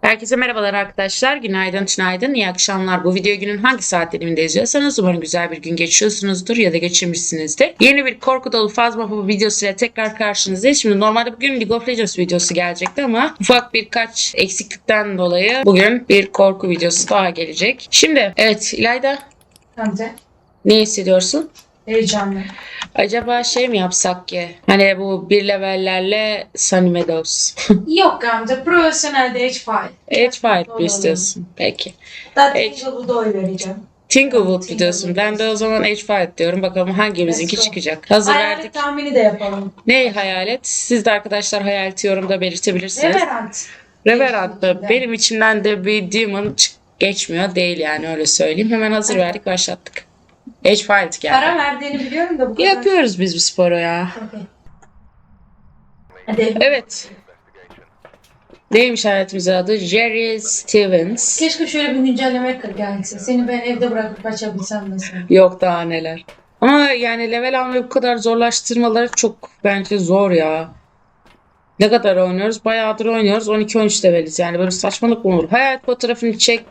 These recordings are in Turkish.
Herkese merhabalar arkadaşlar. Günaydın, günaydın. İyi akşamlar. Bu video günün hangi saat diliminde izliyorsanız umarım güzel bir gün geçiyorsunuzdur ya da geçirmişsinizdir. Yeni bir korku dolu Fazma videosu ile tekrar karşınızdayız. Şimdi normalde bugün League of Legends videosu gelecekti ama ufak birkaç eksiklikten dolayı bugün bir korku videosu daha gelecek. Şimdi evet İlayda Gamze. ne hissediyorsun? Heyecanlı. Acaba şey mi yapsak ki? Hani bu bir levellerle Sunny Meadows. Yok Gamze. Profesyonel de H5. H5 mi istiyorsun? Peki. H- Tinglewood'a oy vereceğim. Tinglewood diyorsun. Ben de o zaman H5 diyorum. Bakalım hangimizinki Let's go. çıkacak. Hazır Hayalet verdik. tahmini de yapalım. Ne hayalet? Siz de arkadaşlar hayaleti yorumda belirtebilirsiniz. Reverant. Reverant da benim içimden de bir demon çık- geçmiyor değil yani öyle söyleyeyim. Hemen hazır verdik başlattık. H5 geldi. Para verdiğini biliyorum da bu kadar. Yapıyoruz biz bu sporu ya. Okey. Hadi. Evet. Neymiş hayaletimizin adı? Jerry Stevens. Keşke şöyle bir güncelleme gelse. Seni ben evde bırakıp kaçabilsem mesela. Yok daha neler. Ama yani level almayı bu kadar zorlaştırmaları çok bence zor ya. Ne kadar oynuyoruz? Bayağıdır oynuyoruz. 12-13 leveliz yani böyle saçmalık mı olur? Hayalet fotoğrafını çek.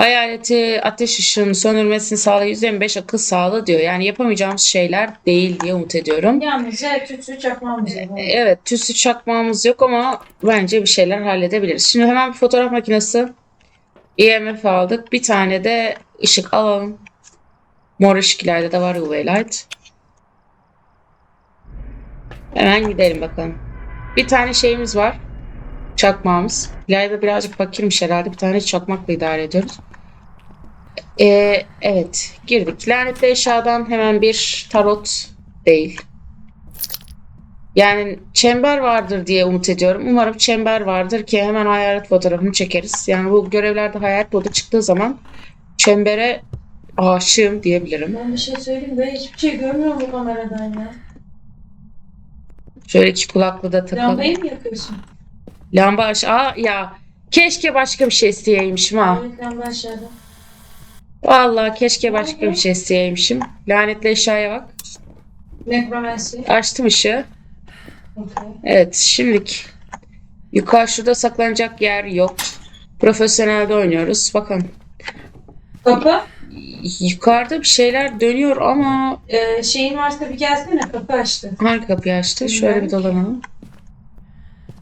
Hayaleti ateş ışığını söndürmesini sağla %25 akıl sağla diyor. Yani yapamayacağımız şeyler değil diye umut ediyorum. Yalnızca tütsü çakmamız var. Evet tüsü çakmağımız yok ama bence bir şeyler halledebiliriz. Şimdi hemen bir fotoğraf makinesi EMF aldık. Bir tane de ışık alalım. Mor ışıklarda da var UV light. Hemen gidelim bakalım. Bir tane şeyimiz var. Çakmağımız. İleride birazcık fakirmiş herhalde. Bir tane çakmakla idare ediyoruz. Ee, evet girdik. Lanetli eşyadan hemen bir tarot değil. Yani çember vardır diye umut ediyorum. Umarım çember vardır ki hemen hayalet fotoğrafını çekeriz. Yani bu görevlerde hayalet modu çıktığı zaman çembere aşığım diyebilirim. Ben bir şey söyleyeyim. Ben hiçbir şey görmüyorum bu kameradan ya. Şöyle iki kulaklı da takalım. Lambayı mı yakıyorsun? Lamba aşağı. Ya keşke başka bir şey isteyeymişim ha. Evet lamba aşağıda. Vallahi keşke başka bir şey isteyeymişim. Lanetli eşyaya bak. Necromancy. Açtım ışığı. Okey. Evet şimdilik yukarı şurada saklanacak yer yok. Profesyonelde oynuyoruz. Bakın Kapı. yukarıda bir şeyler dönüyor ama Ee, şeyin varsa bir gelsene kapı açtı. hangi kapıyı açtı? Şöyle bir dolanalım.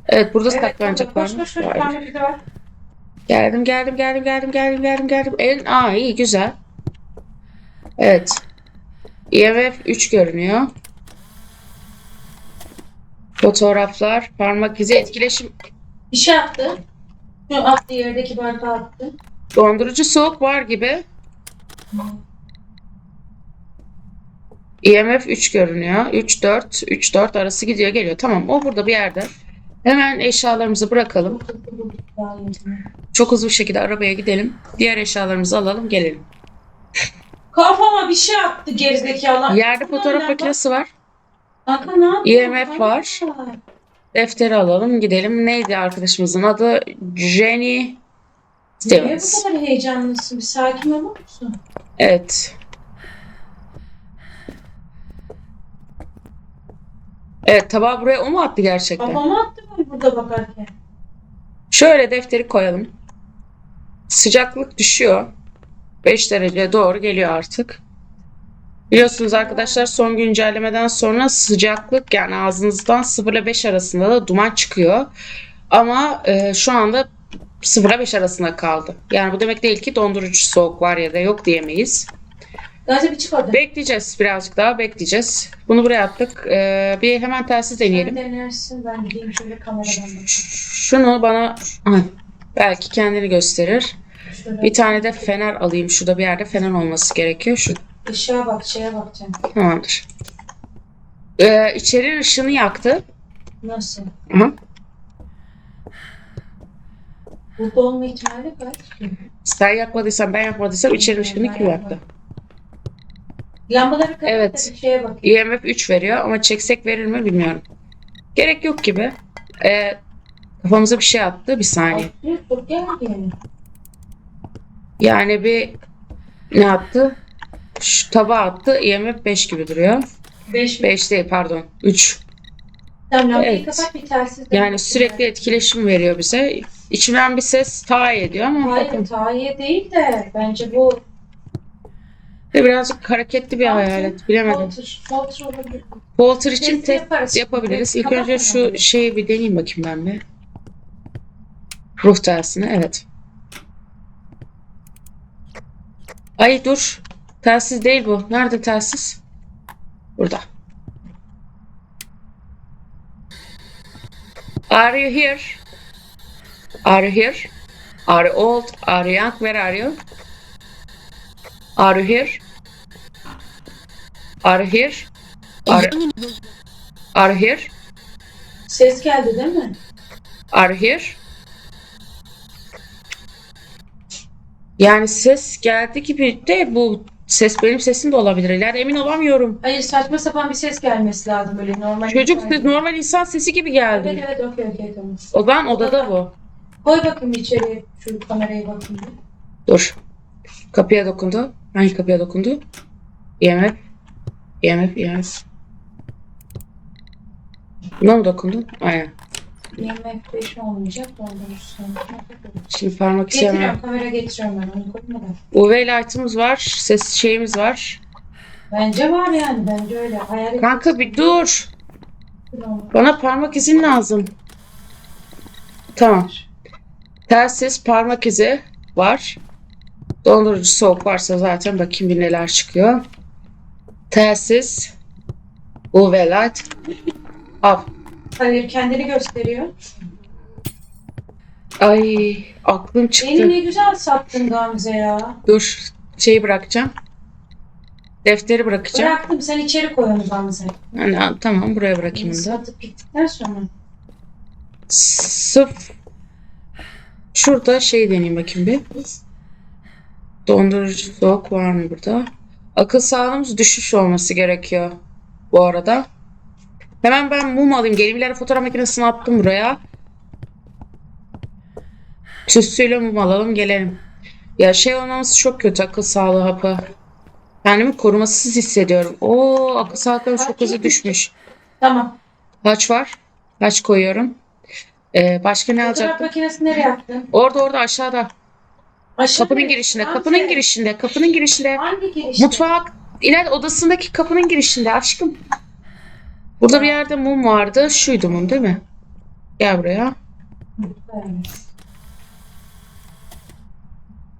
Evet burada saklanacak kapı. var Koş mı? koş koş. De var. Geldim geldim geldim geldim geldim geldim geldim. En aa iyi güzel. Evet. IMF 3 görünüyor. Fotoğraflar, parmak izi, etkileşim. Bir şey attı. Şu attığı yerdeki bardağı attı. Dondurucu soğuk var gibi. IMF 3 görünüyor. 3 4 3 4 arası gidiyor geliyor. Tamam o burada bir yerde. Hemen eşyalarımızı bırakalım. Çok hızlı bir şekilde arabaya gidelim. Diğer eşyalarımızı alalım gelelim. Kafama bir şey attı gerizekalı. Yerde fotoğraf makinesi var. Kanka ne yapıyor? IMF var. Defteri alalım gidelim. Neydi arkadaşımızın adı? Jenny Niye bu Stevens. kadar heyecanlısın? Bir sakin olur musun? Evet. Evet tabağı buraya o mu attı gerçekten? Kafama attı burada bakarken? Şöyle defteri koyalım. Sıcaklık düşüyor. 5 dereceye doğru geliyor artık. Biliyorsunuz arkadaşlar son güncellemeden sonra sıcaklık yani ağzınızdan 0 ile 5 arasında da duman çıkıyor. Ama e, şu anda 0 ile 5 arasında kaldı. Yani bu demek değil ki dondurucu soğuk var ya da yok diyemeyiz. Gazi bir çık orada. Bekleyeceğiz birazcık daha bekleyeceğiz. Bunu buraya attık. E, bir hemen telsiz deneyelim. Sen denersin ben gideyim şöyle kameradan bakayım. Şunu bana Ay, belki kendini gösterir. Şöyle Bir tane de fener alayım. Şurada bir yerde fener olması gerekiyor. Şu ışığa bak şeye bakacağım. tamamdır. Ee, içeri ışığını yaktı. Nasıl? Hı. Burada olma ihtimali kaç? Sen yakmadıysan ben yakmadıysam içeri ışığını kim yaktı? Lambaları kapat Evet. şeye bakayım. IMF 3 veriyor ama çeksek verir mi bilmiyorum. Gerek yok gibi. Ee, kafamıza bir şey attı. Bir saniye. Yani. Bir ne attı? Şu tabağa attı. IMF 5 gibi duruyor. 5 5 değil pardon. 3. Tamam lambayı Evet. kapat bir telsiz. Yani sürekli etkileşim veriyor bize. İçimden bir ses ta ediyor ama Hayır bakın. Tahiye değil de bence bu Ve birazcık hareketli bir hayalet. Bilemedim. Polter, polter olabilir. Polter için test yaparız. yapabiliriz. İlk Kapat önce şu lambayı? şeyi bir deneyeyim bakayım ben bir. Ruh telsini evet. Ay dur. Telsiz değil bu. Nerede telsiz? Burada. Are you here? Are you here? Are you old? Are you young? Where are you? Are you here? Are you here? Are, are you here? Ses geldi değil mi? Are you here? Yani ses geldi gibi de bu ses benim sesim de olabilir. İleride emin olamıyorum. Hayır saçma sapan bir ses gelmesi lazım böyle normal. Çocuk insan ses, normal insan sesi gibi geldi. Evet evet okey okey tamam. O zaman odada bu. Koy bakayım içeri şu kamerayı bakayım. Dur. Kapıya dokundu. Hangi kapıya dokundu? IMF. IMF, IMF. Buna mı dokundu? Aynen. IMF 5 olmayacak doldurursun. Şimdi parmak izi. Getiriyorum kamera getiriyorum ben onu koyma da. UV light'ımız var. Ses şeyimiz var. Bence var yani bence öyle. Hayal Kanka bir dur. Bana parmak izin lazım. Tamam. Telsiz parmak izi var. Dondurucu soğuk varsa zaten bakayım bir neler çıkıyor. Telsiz. UV light. Al. Hayır kendini gösteriyor. Ay aklım Beni çıktı. ne güzel sattın Gamze ya. Dur. Şeyi bırakacağım. Defteri bırakacağım. Bıraktım sen içeri koy onu Gamze. Yani, tamam buraya bırakayım Beni da. satıp gittikten sonra. Sıf. Şurada şey deneyeyim bakayım bir. Dondurucu soğuk var mı burada? Akıl sağlığımız düşüş olması gerekiyor bu arada. Hemen ben mum alayım. Gelin bir fotoğraf makinesini attım buraya. Tütsüyle mum alalım gelelim. Ya şey olmamız çok kötü akıl sağlığı hapı. Kendimi korumasız hissediyorum. Oo akıl sağlığım çok hızlı düşmüş. Tamam. Haç var. Haç koyuyorum. Ee, başka ne Fotoğraf alacaktım? makinesini nereye attın? Orada orada aşağıda. Aşağı Kapının girişinde. Gamze, Kapının girişinde. Kapının girişinde. Hangi girişte? Mutfak. İleride odasındaki kapının girişinde aşkım. Burada bir yerde mum vardı. Şuydu mum değil mi? Gel buraya.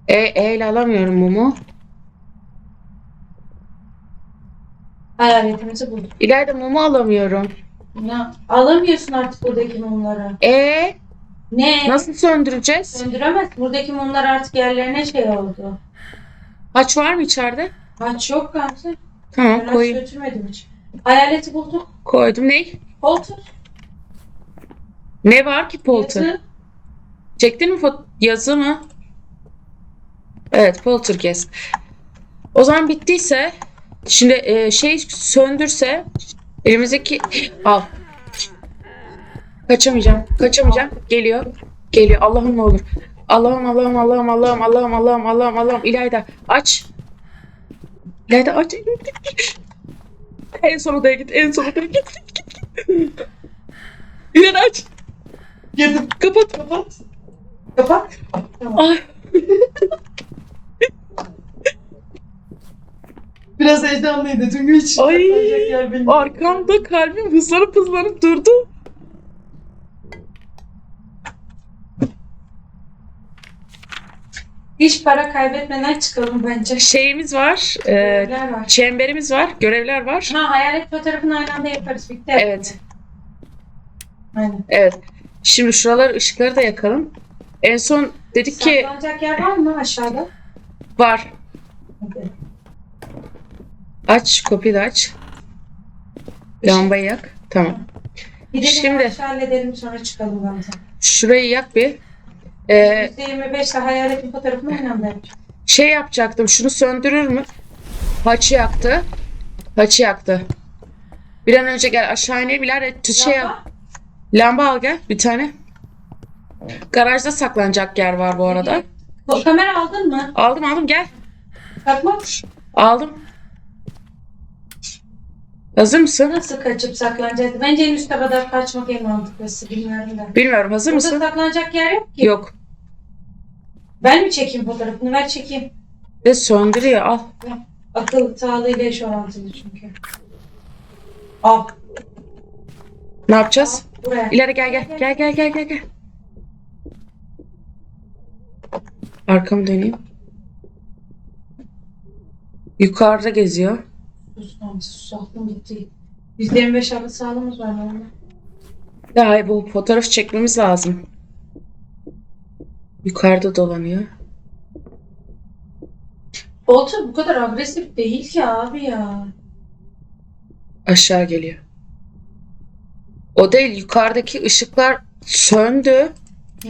E, e ile alamıyorum mumu. Hayaletimizi bulduk. İleride mumu alamıyorum. Ya, alamıyorsun artık buradaki mumları. E Ne? nasıl söndüreceğiz? Söndüremez. Buradaki mumlar artık yerlerine şey oldu. Haç var mı içeride? Aç yok Gamze. Tamam Ben koyayım. götürmedim hiç. Hayaleti bulduk. Koydum. Ne? Koltuk. Ne var ki polter? Yatı. Çektin mi yazı mı? Evet, poltergeist. O zaman bittiyse şimdi e, şey söndürse elimizdeki al. Kaçamayacağım. Kaçamayacağım. Geliyor. Geliyor. Allah'ım ne olur. Allah'ım Allah'ım Allah'ım Allah'ım Allah'ım Allah'ım Allah'ım Allah'ım İlayda aç. İlayda aç. En son odaya git. En son odaya git. İlayda aç. Girdim. Kapat kapat. Kapat. Tamam. Biraz heyecanlıydı çünkü hiç Ay. Arkamda kalbim hızlanıp hızlanıp durdu. Hiç para kaybetmeden çıkalım bence. Şeyimiz var. e, Görevler var. çemberimiz var. Görevler var. Ha hayalet fotoğrafını aynı anda yaparız. Bitti. Evet. Aynen. Evet. Şimdi şuralar ışıkları da yakalım. En son dedik ki Saklanacak yer var mı aşağıda? var. Hadi. Aç. Kopya da aç. Lambayı yak. Tamam. Gidelim Şimdi- aşağı halledelim sonra çıkalım Gamze. Şurayı yak bir. Ee, %25'te hayaletin fotoğrafını yapacağım. şey yapacaktım. Şunu söndürür mü? Haçı yaktı. Haçı yaktı. Bir an önce gel aşağı inelim. İleride şey Lamba? Lamba al gel bir tane. Garajda saklanacak yer var bu arada. O kamera aldın mı? Aldım aldım gel. Takma. Aldım. Hazır mısın? Nasıl kaçıp saklanacağız? Bence en üste kadar kaçmak en mantıklısı. Bilmiyorum da. Bilmiyorum. Hazır Burada mısın? saklanacak yer yok ki. Yok. Ben mi çekeyim fotoğrafını? Ver çekeyim. Ve söndürüyor. Al. Akıl sağlığıyla eş orantılı çünkü. Al. Ne yapacağız? Buraya. İleri gel gel. Gel gel gel gel gel. Arkamı döneyim. Yukarıda geziyor. Sus lan sus. Aklım gitti. %25 akıl sağlığımız var normal. Ya bu fotoğraf çekmemiz lazım. Yukarıda dolanıyor. Bolter bu kadar agresif değil ki abi ya. Aşağı geliyor. O değil yukarıdaki ışıklar söndü. Hı.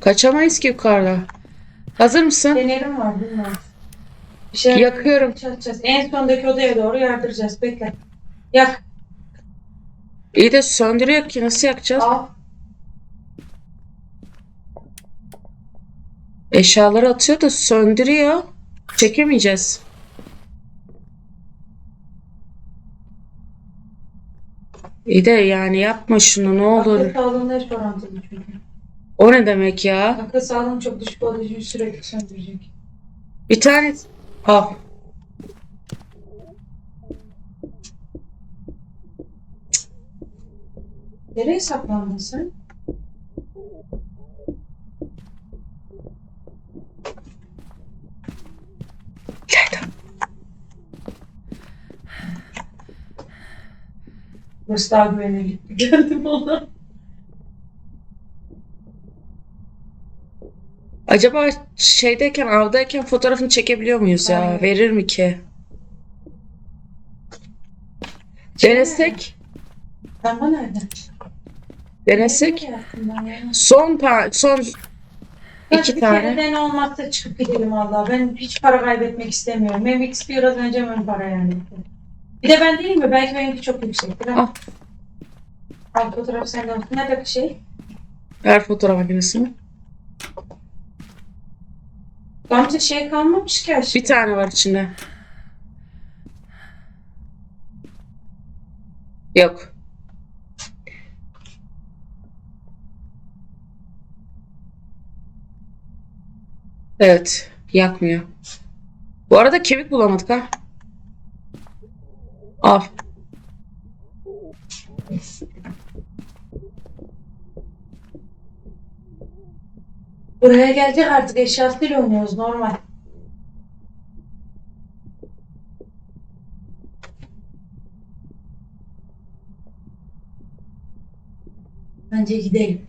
Kaçamayız ki yukarıda. Hazır mısın? Fenerim var. Bir şey Yakıyorum. çalışacağız. En sondaki odaya doğru yardıracağız. Bekle. Yak. İyi de söndürüyor ki nasıl yakacağız? Al. Eşyaları atıyor da söndürüyor. Çekemeyeceğiz. İyi de yani yapma şunu ne olur. Akıl sağlığına eş orantılı çünkü. O ne demek ya? Akıl sağlığım çok düşük olduğu için sürekli söndürecek. Bir tane al. Nereye saklandın sen? Burası daha güvenli. Geldim ona. Acaba şeydeyken avdayken fotoğrafını çekebiliyor muyuz ya? Verir mi ki? Denesek. Nerede? Denesek. Attın ben ya? Son ta son iki Bir tane. kereden olmazsa çıkıp gidelim valla. Ben hiç para kaybetmek istemiyorum. Benim XP biraz önce ön para yani. Bir de ben değil mi? Belki benimki çok yüksektir. Al. Al. Al fotoğraf sende olsun. Nerede bir şey? Ver fotoğraf makinesini. Gamze şey kalmamış ki aşkım. Bir tane var içinde. Yok. Evet, yakmıyor. Bu arada kemik bulamadık ha. Al. Buraya gelecek artık eşyasıyla oynuyoruz normal. Bence gidelim.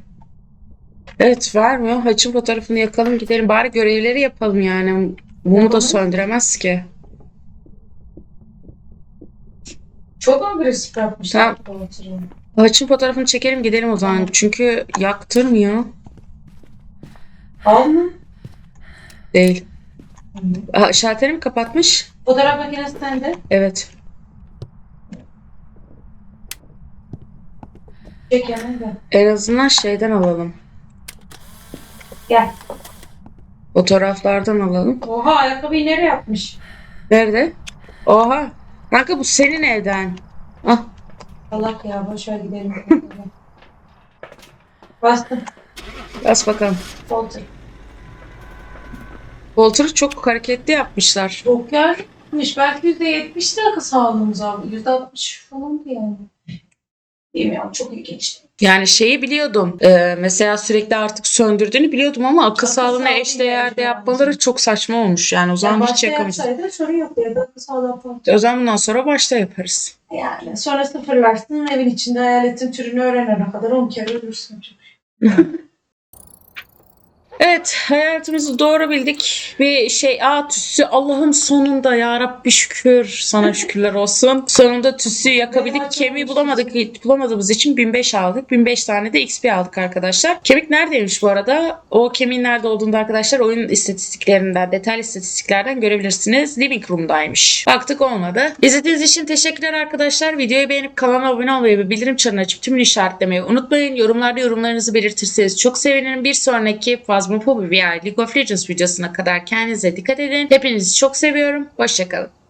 Evet, vermiyor. Haçın fotoğrafını yakalım gidelim. Bari görevleri yapalım yani. Mumu da söndüremez ki. Çok agresif yapmışlar. Tamam. Haçın fotoğrafını çekelim gidelim o zaman. Tamam. Çünkü yaktırmıyor. Al mı? Değil. Aa, şalteri mi kapatmış? Fotoğraf makinesi sende. Evet. Çek yanında. En azından şeyden alalım. Gel. Fotoğraflardan alalım. Oha ayakkabıyı nereye yapmış? Nerede? Oha. Kanka bu senin evden. Ah. Allah ya boşver gidelim. Bastım. Bas bakalım. Bolter. Walter'ı çok hareketli yapmışlar. Çok yarmış. Belki yüzde yetmiş de akıl sağlığımız abi. Yüzde altmış falandı yani. Bilmiyorum çok ilginç. Yani şeyi biliyordum. Ee, mesela sürekli artık söndürdüğünü biliyordum ama akıl Akıl sağlığına sağlığı eşdeğerde bence yapmaları çok saçma olmuş. Yani o Yani zaman hiç başta yakamayacağız. yapsaydı sorun yoktu ya da akıl sağlığı. O zaman bundan sonra başta yaparız. Yani sonra sıfırlarsın evin içinde hayaletin türünü öğrenene kadar on kere ölürsün. Evet, hayatımızı doğru bildik. Bir şey, aa tüsü Allah'ım sonunda ya Rabbi şükür sana şükürler olsun. Sonunda tüsü yakabildik. Kemiği bulamadık. Bulamadığımız için 1005 aldık. 1005 tane de XP aldık arkadaşlar. Kemik neredeymiş bu arada? O kemiğin nerede olduğunu da arkadaşlar oyun istatistiklerinden, detaylı istatistiklerden görebilirsiniz. Living Room'daymış. Baktık olmadı. İzlediğiniz için teşekkürler arkadaşlar. Videoyu beğenip kanala abone olmayı ve bildirim çanını açıp tümünü işaretlemeyi unutmayın. Yorumlarda yorumlarınızı belirtirseniz çok sevinirim. Bir sonraki Phasmophobia League of Legends videosuna kadar kendinize dikkat edin. Hepinizi çok seviyorum. Hoşçakalın.